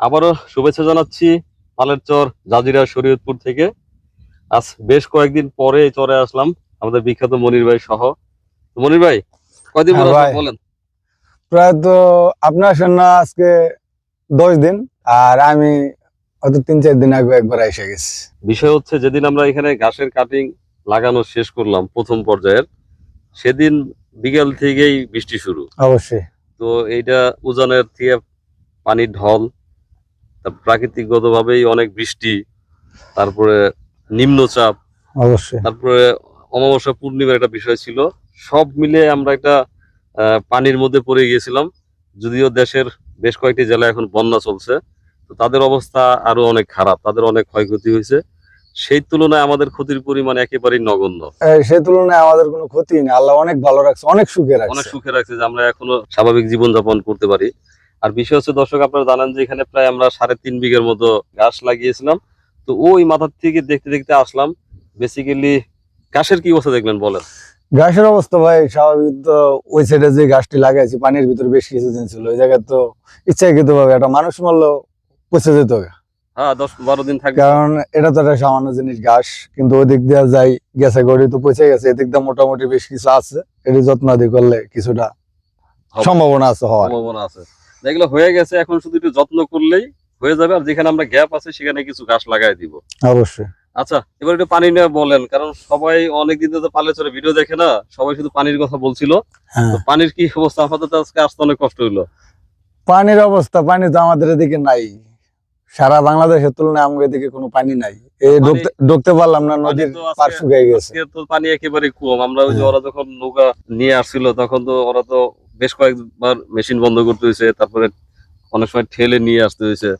আবারও শুভেচ্ছা জানাচ্ছি পালের চর জাজিরা শরীয়তপুর থেকে। আজ বেশ কয়েকদিন পরে চরে আসলাম আমাদের বিখ্যাত মনির ভাই সহ। মনির ভাই কয়দিন হ্যাঁ? বলেন? প্রায় তো আপনার সঙ্গে আজকে দশ দিন আর আমি হয়তো তিন চার দিন আগে একবার এসে গেছি। বিষয় হচ্ছে যেদিন আমরা এখানে ঘাসের কাটিং লাগানো শেষ করলাম প্রথম পর্যায়ের সেদিন বিকেল থেকেই বৃষ্টি শুরু। অবশ্যই। তো এইটা উজানের থেকে পানির ঢল তার প্রাকৃতিকগত ভাবেই অনেক বৃষ্টি তারপরে নিম্নচাপ অবশ্যই। তারপরে অমাবস্যা পূর্ণিমার একটা বিষয় ছিল। সব মিলে আমরা একটা পানির মধ্যে পড়ে গিয়েছিলাম। যদিও দেশের বেশ কয়েকটি জেলায় এখন বন্যা চলছে তো তাদের অবস্থা আরও অনেক খারাপ তাদের অনেক ক্ষয়ক্ষতি হয়েছে। সেই তুলনায় আমাদের ক্ষতির পরিমাণ একেবারেই নগণ্য। সেই তুলনায় আমাদের কোনো ক্ষতি নেই। আল্লাহ অনেক ভালো রাখছে অনেক সুখে রাখছে। অনেক সুখে রাখছে যে আমরা এখনও স্বাভাবিক জীবনযাপন করতে পারি। আর বিষয় হচ্ছে দর্শক আপনারা জানেন যে এখানে প্রায় আমরা সাড়ে তিন বিঘের মতো গাছ লাগিয়েছিলাম। তো ওই মাথার থেকে দেখতে দেখতে আসলাম বেসিক্যালি গাছের কি অবস্থা দেখলেন বলেন? ঘাসের অবস্থা ভাই স্বাভাবিক তো ওই সাইডে যে গাছটি লাগাইছি পানির ভিতরে বেশ কিছুদিন ছিল ওই জায়গায় তো ইচ্ছাকৃত ভাবে একটা মানুষ মারলো পচে যেত। হ্যাঁ দশ বারো দিন থাকবে। কারণ এটা তো একটা সামান্য জিনিস ঘাস কিন্তু ওই দিক দিয়ে যাই গেছে গড়ি তো পচে গেছে এদিক দিয়ে মোটামুটি বেশ কিছু আছে এটি যত্ন আদি করলে কিছুটা। সম্ভাবনা আছে হওয়ার। সম্ভাবনা আছে। যেগুলো হয়ে গেছে এখন শুধু একটু যত্ন করলেই হয়ে যাবে আর যেখানে আমরা গ্যাপ আছে সেখানে কিছু গাছ লাগাই দিব। অবশ্যই। আচ্ছা এবার একটু পানি নিয়ে বলেন কারণ সবাই অনেকদিন তো পালে চলে ভিডিও দেখে না সবাই শুধু পানির কথা বলছিল। হ্যাঁ। পানির কি অবস্থা? আমাদের তো আজকে আসতে অনেক কষ্ট হইল। পানির অবস্থা পানি তো আমাদের এদিকে নাই। সারা বাংলাদেশের তুলনায় আমাদের এদিকে কোনো পানি নাই। এই ঢুকতে পারলাম না নদীর পার শুকিয়ে গেছে। তো পানি একেবারে কম। আমরা ওই যে হ্যাঁ। ওরা যখন নৌকা নিয়ে আসছিল তখন তো ওরা তো বেশ কয়েকবার মেশিন বন্ধ করতে হয়েছে তারপরে অনেক সময় ঠেলে নিয়ে আসতে হয়েছে।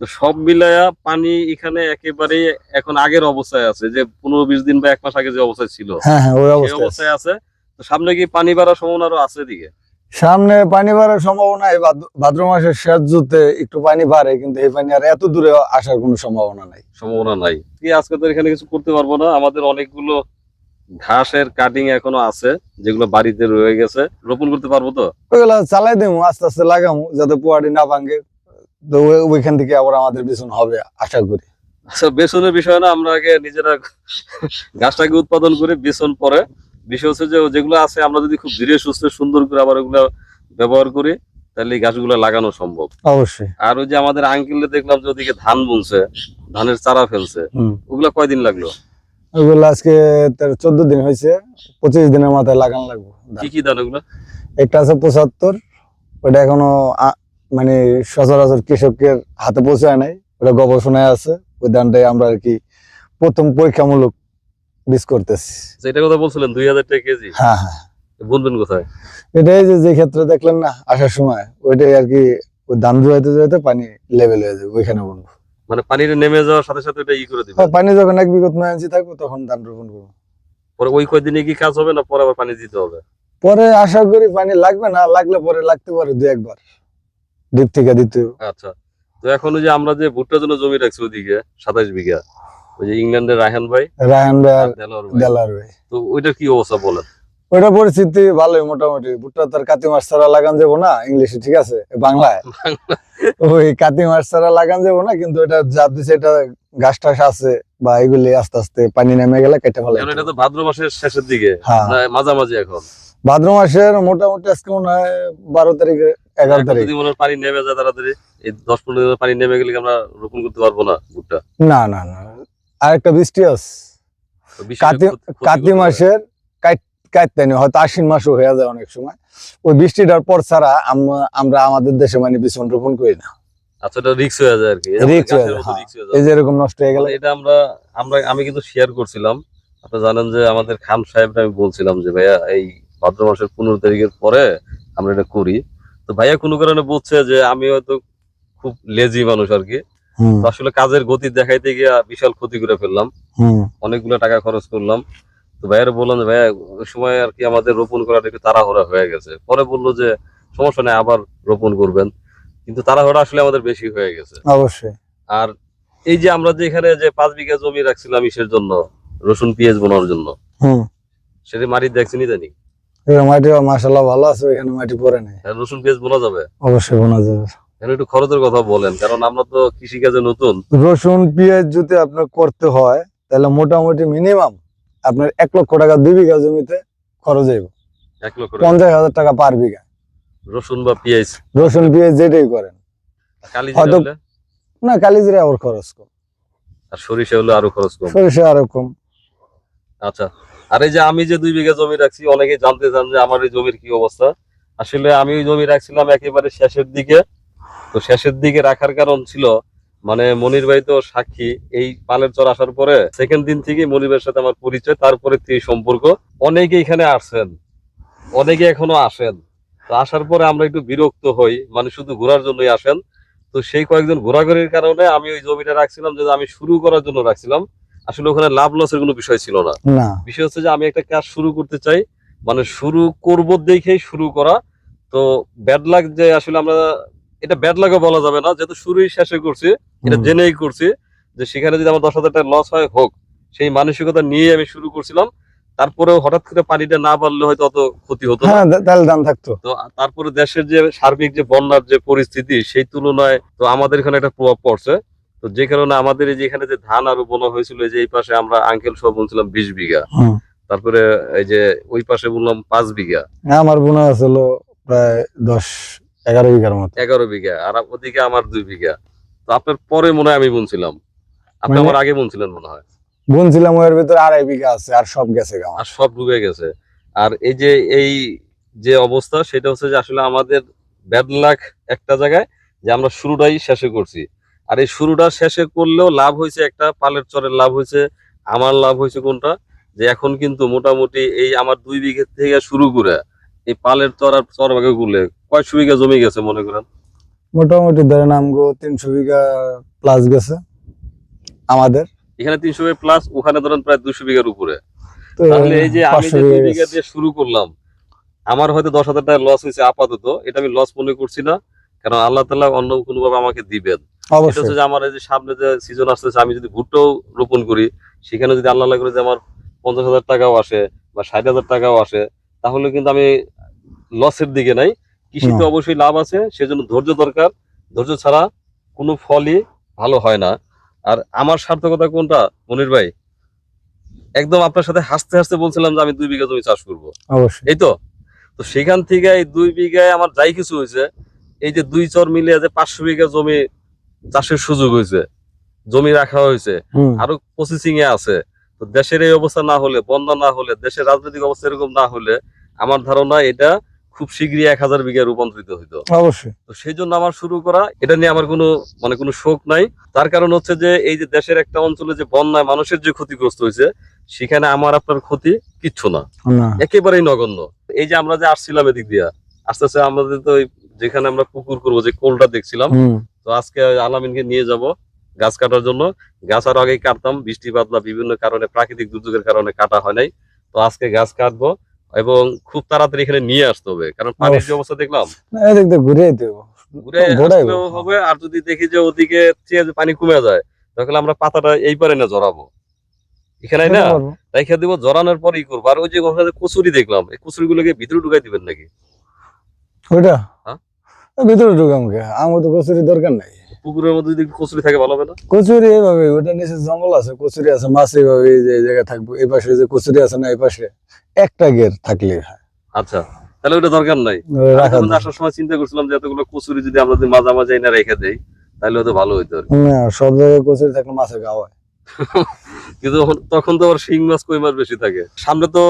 তো সব মিলায়া পানি এখানে একেবারে এখন আগের অবস্থায় আছে যে পনেরো বিশ দিন বা এক মাস আগে যে অবস্থায় ছিল। হ্যাঁ হ্যাঁ অবস্থায় আছে। তো সামনে কি পানি বাড়ার সম্ভাবনা আরও আছে দিকে সামনে পানি বাড়ার সম্ভাবনা এই ভাদ্র- মাসের শেষ জুতে একটু পানি বাড়ে কিন্তু এই পানি আর এত দূরে আসার কোনো সম্ভাবনা নাই। সম্ভাবনা নাই। কি আজকে তো এখানে কিছু করতে পারব না আমাদের অনেকগুলো ঘাসের কাটিং এখনও আছে যেগুলো বাড়িতে রয়ে গেছে। রোপণ করতে পারব তো? ওইগুলা চালাই দেবো আস্তে আস্তে লাগামু যাতে পোয়াটি না ভাঙে। তো ওইখান থেকে আবার আমাদের বিছন হবে আশা করি। আচ্ছা বেসনের বিষয় না আমরা আগে নিজেরা গাছটাকে উৎপাদন করে বেসন পরে। বিষয় হচ্ছে যে যেগুলো আছে আমরা যদি খুব ধীরে সুস্থ সুন্দর করে আবার ওগুলো ব্যবহার করি তাহলে এই গাছগুলো লাগানো সম্ভব। অবশ্যই। আর ওই যে আমাদের আঙ্কেলে দেখলাম যে ওদিকে ধান বুনছে ধানের চারা ফেলছে। ওগুলা কয়দিন লাগল? ওইগুলো আজকে চোদ্দ দিন হয়েছে। পঁচিশ দিনের মাথায় লাগান লাগবো। কি কি ধান ওগুলো? একটা আছে পঁচাত্তর ওটা এখনও মানে সচরাচর কৃষকের হাতে পৌঁছায় নাই ওটা গবেষণায় আছে। ওই ধানটাই আমরা আর কি প্রথম পরীক্ষামূলক বীজ করতেছি। যেটা কথা বলছিলেন দুই হাজার টাকা কেজি? হ্যাঁ হ্যাঁ। বুনবেন কোথায়? এটাই যে যে ক্ষেত্রে দেখলেন না আসার সময় ওইটাই আর কি ওই ধান জোয়াইতে জোয়াইতে পানি লেভেল হয়ে যাবে ওইখানে বুনবো। মানে পানিতে নেমে যাওয়ার সাথে সাথে এটা ই করে দিবে। পানি যখন এক বিগত নয় ইঞ্চি থাকব তখন ধান রোপণ করব। পরে ওই কয়দিনে কি কাজ হবে না পরে আবার পানি দিতে হবে? পরে আশা করি পানি লাগবে না লাগলে পরে লাগতে পারে দু একবার। ডিপ থেকে দ্বিতীয় আচ্ছা তো এখন ওই যে আমরা যে ভুট্টার জন্য জমি রাখছি ওইদিকে সাতাইশ বিঘা ওই যে ইংল্যান্ডের রায়হান ভাই রায়হান আর ভাই। দেলার ভাই। তো ওইটার কি অবস্থা বলেন? ওইটা পরিস্থিতি ভালোই মোটামুটি। ভুট্টা তার কাতি মাছ ছাড়া লাগান যাব না ইংলিশে ঠিক আছে? বাংলায়। ওই কাতি মাছ ছাড়া লাগান যাব না কিন্তু এটা যা দিছে এটা ঘাস টাস আছে বা এগুলি আস্তে আস্তে পানি নেমে গেলে কেটে ফেলে। এটা তো ভাদ্র মাসের শেষের দিকে হ্যাঁ। মাঝামাঝি এখন? ভাদ্র মাসের মোটামুটি আজকে মনে হয় বারো তারিখে এগারো তারিখ যদি মনে পানি নেমে যায় তাড়াতাড়ি এই দশ পনেরো দিনের পানি নেমে গেলে আমরা রোপণ করতে পারব না ভুট্টা? না না না আর একটা বৃষ্টি আছে। কাতি। মাসের কাটতে হয়তো আশ্বিন মাসও হয়ে যায় অনেক সময়। ওই বৃষ্টিটার পর ছাড়া আমরা আমাদের দেশে মানে বিছন রোপণ করি না। আচ্ছা এটা রিক্স হয়ে যায় আর কি Risk হয়ে যায়, মতো risk এই যে এরকম নষ্ট হয়ে গেলে মানে এটা আমরা আমরা আমি কিন্তু শেয়ার করছিলাম। আপনি জানেন যে আমাদের খান সাহেব আমি বলছিলাম যে ভাইয়া এই ভাদ্র মাসের পনেরো তারিখের পরে আমরা এটা করি। তো ভাইয়া কোনো কারণে বলছে যে আমি হয়তো খুব লেজি মানুষ আর কি আসলে কাজের গতি দেখাইতে গিয়ে বিশাল ক্ষতি করে ফেললাম। অনেকগুলো টাকা খরচ করলাম। তো ভাইয়ারে বললাম যে ভাইয়া ওই সময় আর কি আমাদের রোপণ করাটা একটু তাড়াহুড়া হয়ে গেছে। পরে বলল যে সমস্যা নেই আবার রোপণ করবেন। কিন্তু তাড়াহুড়া আসলে আমাদের বেশি হয়ে গেছে। অবশ্যই। আর এই যে আমরা যে এখানে যে পাঁচ বিঘা জমি রাখছিলাম ইসের জন্য রসুন পেঁয়াজ বোনার জন্য সেটা মাটি দেখছিনি জানি মাটি মাসাল্লাহ ভালো আছে ওইখানে মাটি পরে নেই। রসুন পেঁয়াজ বোনা যাবে? অবশ্যই বোনা যাবে। এখানে একটু খরচের কথা বলেন কারণ আমরা তো কৃষিকাজে নতুন। রসুন পেঁয়াজ যদি আপনার করতে হয় তাহলে মোটামুটি মিনিমাম আপনার এক লক্ষ টাকা দুই বিঘা জমিতে খরচ হইব। পঞ্চাশ হাজার টাকা পার বিঘা। রসুন বা পেঁয়াজ? রসুন পেঁয়াজ যেটাই করেন। হয়তো- না কালিজিরা ওর খরচ কম। আর সরিষা হলে আরও খরচ কম। সরিষা আরও কম। আচ্ছা আর এই যে আমি যে দুই বিঘা জমি রাখছি অনেকে জানতে চান যে আমার এই জমির কি অবস্থা। আসলে আমি ওই জমি রাখছিলাম একেবারে শেষের দিকে। তো শেষের দিকে রাখার কারণ ছিল মানে মনির ভাই তো সাক্ষী এই পালের চর আসার পরে সেকেন্ড দিন থেকে মনির ভাইয়ের সাথে আমার পরিচয় তারপরে থেকে সম্পর্ক। অনেকে এখানে আসছেন অনেকে এখনও আসেন। তো আসার পরে আমরা একটু বিরক্ত হই মানে শুধু ঘোরার জন্যই আসেন। তো সেই কয়েকজন ঘোরাঘুরির কারণে আমি ওই জমিটা রাখছিলাম যে আমি শুরু করার জন্য রাখছিলাম। আসলে ওখানে লাভ লসের কোনো বিষয় ছিল না। বিষয় হচ্ছে যে আমি একটা কাজ শুরু করতে চাই মানে শুরু করব দেখেই শুরু করা। তো ব্যাড লাক যে আসলে আমরা এটা ব্যাড লাগে বলা যাবে না যেহেতু শুরুই শেষে করছি এটা জেনেই করছি যে সেখানে যদি আমার দশ হাজার টাকা লস হয় হোক সেই মানসিকতা নিয়ে আমি শুরু করছিলাম। তারপরেও হঠাৎ করে পানিটা না বাড়লে হয়তো অত ক্ষতি হতো হ্যাঁ তাহলে দাম থাকতো। তো তারপরে দেশের যে সার্বিক যে বন্যার যে পরিস্থিতি সেই তুলনায় তো আমাদের এখানে একটা প্রভাব পড়ছে। তো যে কারণে আমাদের এই যে এখানে যে ধান আরও বোনা হয়েছিল এই যে এই পাশে আমরা আঙ্কেল সব বলছিলাম বিশ বিঘা। তারপরে এই যে ওই পাশে বললাম পাঁচ বিঘা। আমার বোনা ছিল প্রায় দশ এগারো বিঘার মতো। এগারো বিঘা আর ওদিকে আমার দুই বিঘা। তো আপনার পরে মনে হয় আমি বুনছিলাম। আপনি মানে- আমার আগে বুনছিলেন মনে হয়। বুনছিলাম ওর ভিতরে আড়াই বিঘা আছে আর সব গেছে আর সব ডুবে গেছে। আর এই যে এই যে অবস্থা সেটা হচ্ছে যে আসলে আমাদের ব্যাড লাক একটা জায়গায় যে আমরা শুরুটাই শেষে করছি। আর এই শুরুটা শেষে করলেও লাভ হয়েছে একটা পালের চরের লাভ হয়েছে। আমার লাভ হয়েছে কোনটা? যে এখন কিন্তু মোটামুটি এই আমার দুই বিঘে থেকে শুরু করে এই পালের চর আর চর ভাগে গুলে। কয়শো বিঘা জমি গেছে মনে করেন? মোটামুটি ধরেন আমগো তিনশো বিঘা প্লাস গেছে আমাদের। এখানে তিনশো বিঘা প্লাস ওখানে ধরেন প্রায় দুশো বিঘার উপরে। তাহলে এই যে আমি যে দুই বিঘা দিয়ে শুরু করলাম আমার হয়তো দশ হাজার টাকা লস হয়েছে আপাতত এটা আমি লস মনে করছি না কারণ আল্লাহ তালা অন্য কোনো ভাবে আমাকে দিবেন। এটা হচ্ছে যে আমার এই যে সামনে যে সিজন আসতেছে আমি যদি ভুট্টাও রোপণ করি সেখানে যদি আল্লাহ করে যে আমার পঞ্চাশ হাজার টাকাও আসে বা ষাট হাজার টাকাও আসে তাহলে কিন্তু আমি লসের দিকে নাই। কৃষিতে অবশ্যই লাভ আছে সেজন্য ধৈর্য দরকার। ধৈর্য ছাড়া কোনো ফলই ভালো হয় না। আর আমার সার্থকতা কোনটা মনির ভাই? একদম আপনার সাথে হাসতে হাসতে বলছিলাম যে আমি দুই বিঘা জমি চাষ করব। এই তো? তো সেখান থেকে এই দুই বিঘায় আমার যাই কিছু হয়েছে এই যে দুই চর মিলিয়ে যে পাঁচশো বিঘা জমি চাষের সুযোগ হয়েছে জমি রাখা হয়েছে আরও প্রসেসিং এ আছে তো দেশের এই অবস্থা না হলে বন্যা না হলে দেশের রাজনৈতিক অবস্থা এরকম না হলে আমার ধারণা এটা খুব শীঘ্রই এক হাজার বিঘা রূপান্তরিত হইতো। অবশ্যই। তো সেই জন্য আমার শুরু করা এটা নিয়ে আমার কোনো মানে কোনো শোক নাই। তার কারণ হচ্ছে যে এই যে দেশের একটা অঞ্চলে যে বন্যায় মানুষের যে ক্ষতিগ্রস্ত হয়েছে সেখানে আমার আপনার ক্ষতি কিচ্ছু না। একেবারেই নগণ্য। এই যে আমরা যে আসছিলাম এদিক দিয়া আস্তে আস্তে আমাদের তো যেখানে আমরা পুকুর করব যে কোলটা দেখছিলাম তো আজকে আলামিনকে নিয়ে যাব। গাছ কাটার জন্য। গাছ আর আগেই কাটতাম বৃষ্টি বাদলা বিভিন্ন কারণে প্রাকৃতিক দুর্যোগের কারণে কাটা হয় নাই। তো আজকে গাছ কাটবো এবং খুব তাড়াতাড়ি এখানে নিয়ে আসতে হবে কারণ পানির যে অবস্থা দেখলাম। ঘুরে হবে আর যদি দেখি যে ওদিকে পানি কমে যায় তাহলে আমরা পাতাটা এই পারে না জড়াবো। এখানে না রেখে দিব জড়ানোর করব। আর ওই যে ওখানে যে কচুরি দেখলাম এই কচুরি গুলোকে ভিতরে ঢুকাই দিবেন নাকি? ওইটা? হ্যাঁ? ভিতরে ঢুকাম কে আমার তো কচুরি দরকার নাই। পুকুরের মধ্যে যদি কচুরি থাকে ভালো হবে না? কচুরি এইভাবে ওটা নিচে জঙ্গল আছে কচুরি আছে মাছ এইভাবে এই যে জায়গায় থাকব। এই পাশে যে কচুরি আছে না এই পাশে একটা গের থাকলে হয়। আচ্ছা তাহলে ওটা দরকার নাই। ওই রাখা আমি তখন আসার সময় চিন্তা করছিলাম যে এতগুলো কচুরি যদি আমরা যদি না রেখে দেই তাহলে হয়তো ভালো হইতো আর না সব জায়গায় কচুরি থাকলে মাছে খাওয়া হয়। কিন্তু তখন- তখন তো আবার শিং মাছ কই মাছ বেশি থাকে। সামনে তো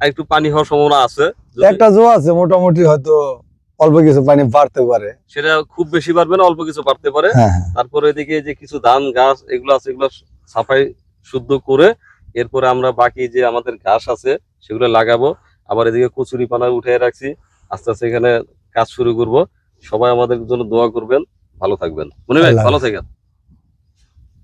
একটু পানি হওয়ার সম্ভাবনা আছে। একটা জো আছে মোটামুটি হয়তো অল্প কিছু পানি বাড়তে পারে। সেটা খুব বেশি বাড়বে না অল্প কিছু বাড়তে পারে। হ্যাঁ হ্যাঁ। তারপরে এদিকে যে কিছু ধান গাছ এগুলো আছে এগুলো সাফাই শুদ্ধ করে এরপরে আমরা বাকি যে আমাদের ঘাস আছে সেগুলো লাগাবো। আবার এদিকে কচুরি পানা উঠে রাখছি। আস্তে আস্তে এখানে কাজ শুরু করব। সবাই আমাদের জন্য দোয়া করবেন। ভালো থাকবেন। মনে হয় ভালো থাকেন।